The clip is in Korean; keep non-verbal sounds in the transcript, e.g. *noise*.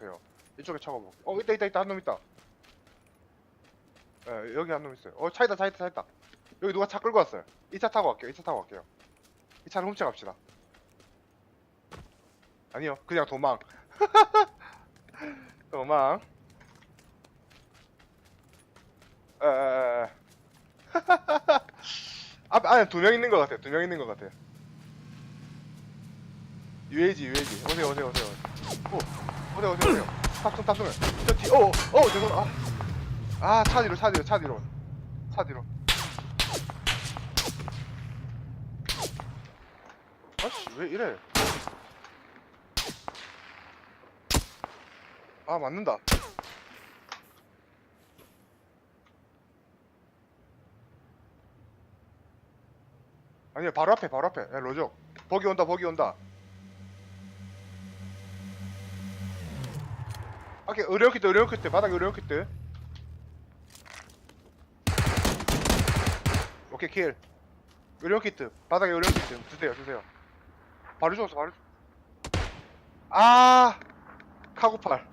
못해요. 이쪽에 차가 볼게. 어 있다 있다 있다 한 놈 있다. 예 여기 한 놈 있어요. 어 차이다 차이다 차이다. 여기 누가 차 끌고 왔어요. 이 차 타고 갈게요. 이 차 타고 갈게요. 이 차를 훔쳐갑시다. 아니요 그냥 도망. *laughs* 도망. 에에에. *laughs* 앞 안에 두 명 있는 것 같아요. 두명 있는 것 같아요. UAG UAG 오세요 오세요 오세요. 오 오세요 오세요 오세요. 탑승 탑승을. 저 뒤. 오오 죄송. 아. 아차 뒤로 차 뒤로 차 뒤로 차 뒤로. 아씨 왜 이래? 아 맞는다. 아니야 바로 앞에 바로 앞에 야 로족 버기 온다 버기 온다 오케이 의료 키트 의료 키트 바닥에 의료 키트. 오케이 킬. 의료 키트 바닥에 의료 키트. 주세요 주세요. 바로 죽었어 바로 죽- 아! 카고팔